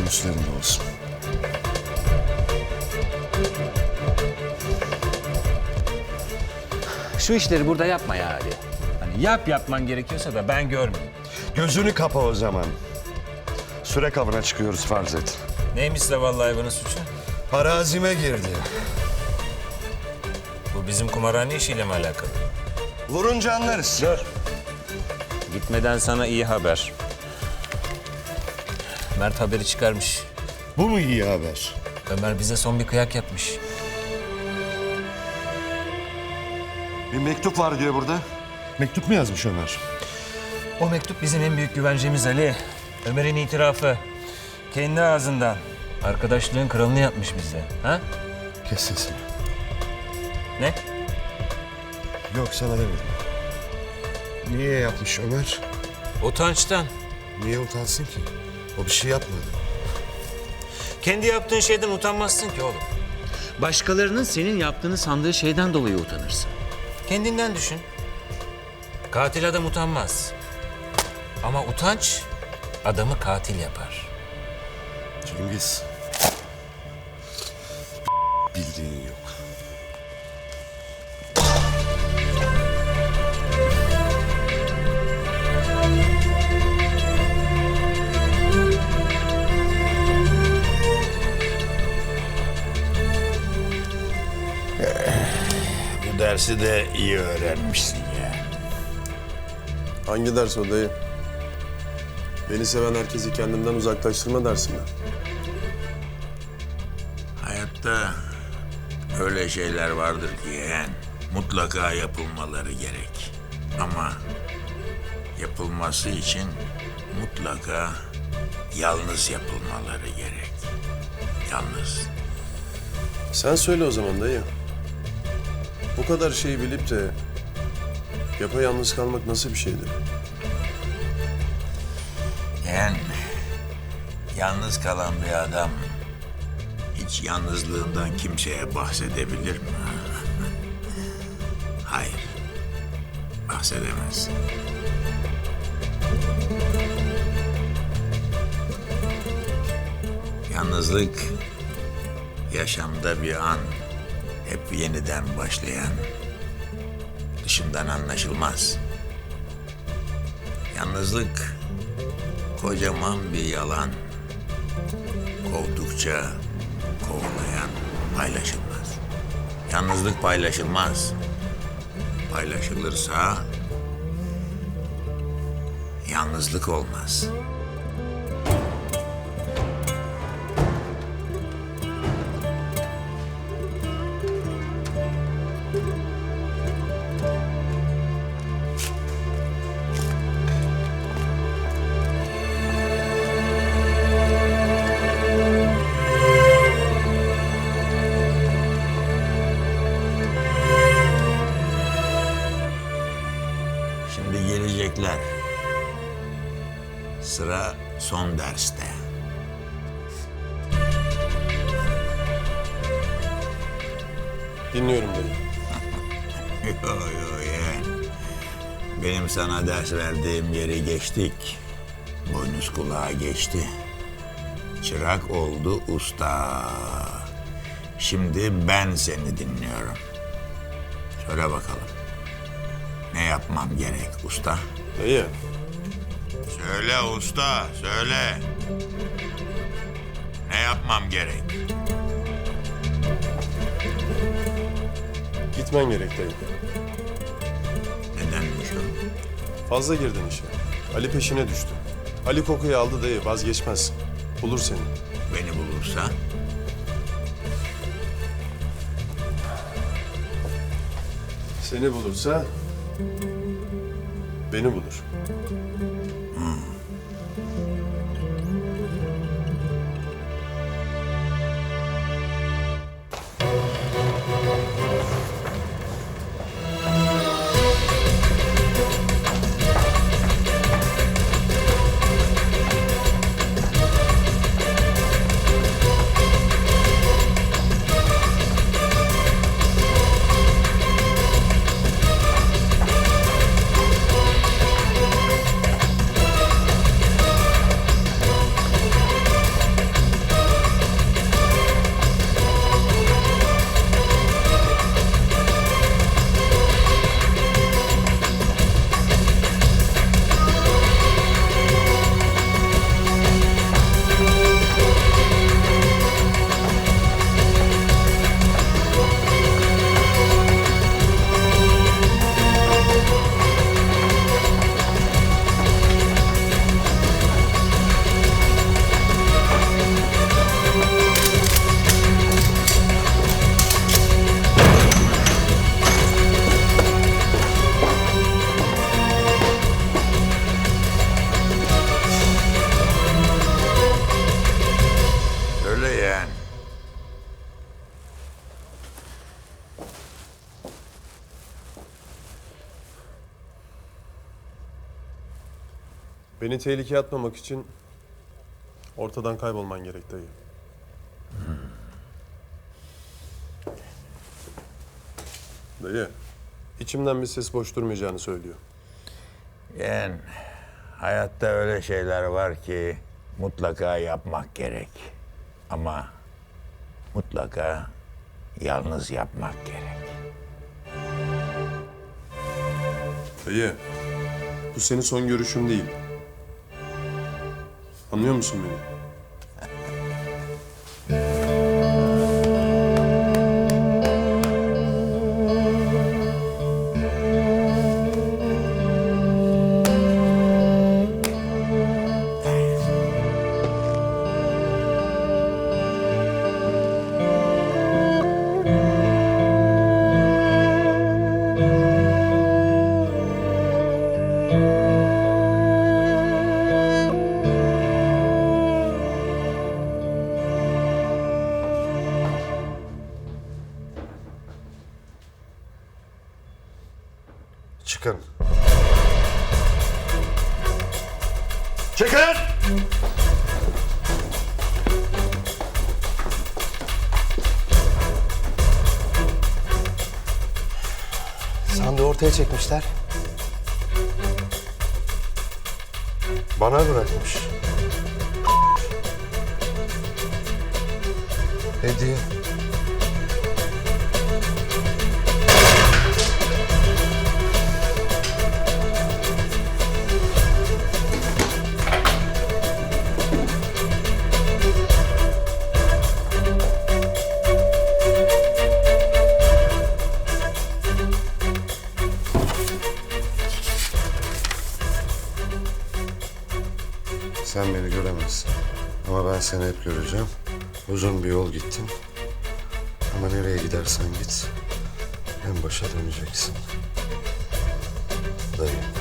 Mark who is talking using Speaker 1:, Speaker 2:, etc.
Speaker 1: başım üstlerinde olsun.
Speaker 2: Şu işleri burada yapma ya Ali. Hani yap yapman gerekiyorsa da ben görmeyeyim.
Speaker 1: Gözünü kapa o zaman. Süre kabına çıkıyoruz farz et.
Speaker 2: Neymiş zavallı hayvanın suçu?
Speaker 1: Arazime girdi.
Speaker 2: Bu bizim kumarhane işiyle mi alakalı?
Speaker 1: Vurunca anlarız.
Speaker 2: Dur. Gitmeden sana iyi haber. Mert haberi çıkarmış.
Speaker 1: Bu mu iyi haber?
Speaker 2: Ömer bize son bir kıyak yapmış.
Speaker 1: Bir mektup var diyor burada. Mektup mu yazmış Ömer?
Speaker 2: O mektup bizim en büyük güvencemiz Ali. Ömer'in itirafı. Kendi ağzından. Arkadaşlığın kralını yapmış bize. Ha?
Speaker 1: Kes sesini.
Speaker 2: Ne?
Speaker 1: Yok sana demedim. Niye yapmış Ömer?
Speaker 2: Utançtan.
Speaker 1: Niye utansın ki? O bir şey yapmadı.
Speaker 2: Kendi yaptığın şeyden utanmazsın ki oğlum. Başkalarının senin yaptığını sandığı şeyden dolayı utanırsın. Kendinden düşün. Katil adam utanmaz. Ama utanç adamı katil yapar.
Speaker 1: Cengiz. Bildiğin yok.
Speaker 3: Dersi de iyi öğrenmişsin ya.
Speaker 4: Hangi ders o dayı? Beni seven herkesi kendimden uzaklaştırma dersi mi?
Speaker 3: Hayatta öyle şeyler vardır ki yeğen. Mutlaka yapılmaları gerek. Ama yapılması için mutlaka yalnız yapılmaları gerek. Yalnız.
Speaker 4: Sen söyle o zaman dayı. Bu kadar şeyi bilip de yapayalnız kalmak nasıl bir şeydir?
Speaker 3: Yeğen, yalnız kalan bir adam hiç yalnızlığından kimseye bahsedebilir mi? Hayır, bahsedemez. Yalnızlık yaşamda bir an, hep yeniden başlayan, dışından anlaşılmaz. Yalnızlık kocaman bir yalan, kovdukça kovlayan paylaşılmaz. Yalnızlık paylaşılmaz. Paylaşılırsa yalnızlık olmaz. Gelecekler. Sıra son derste.
Speaker 4: Dinliyorum dayı.
Speaker 3: Yo yo yeğen. Benim sana ders verdiğim yeri geçtik. Boynuz kulağa geçti. Çırak oldu usta. Şimdi ben seni dinliyorum. Söyle bakalım. Ne yapmam gerek usta?
Speaker 4: Dayı,
Speaker 3: Söyle usta, söyle. Ne yapmam gerek?
Speaker 4: gitmen gerek dayı.
Speaker 3: Nedenmiş o?
Speaker 4: Fazla girdin işe. Ali peşine düştü. Ali kokuyu aldı dayı, vazgeçmez. Bulur seni.
Speaker 3: Beni bulursa
Speaker 4: Seni bulursa beni bulur. Beni tehlikeye atmamak için ortadan kaybolman gerek dayı. Dayı, içimden bir ses boş durmayacağını söylüyor.
Speaker 3: Yani hayatta öyle şeyler var ki mutlaka yapmak gerek. Ama mutlaka yalnız yapmak gerek.
Speaker 4: Dayı, bu senin son görüşün değil. Anlıyor musun beni?
Speaker 1: Çıkın. Çıkın!
Speaker 5: Sandığı ortaya çekmişler.
Speaker 1: Bana bırakmış. Hediye. Sen beni göremezsin. Ama ben seni hep göreceğim. Uzun bir yol gittin. Ama nereye gidersen git. En başa döneceksin. Dayı.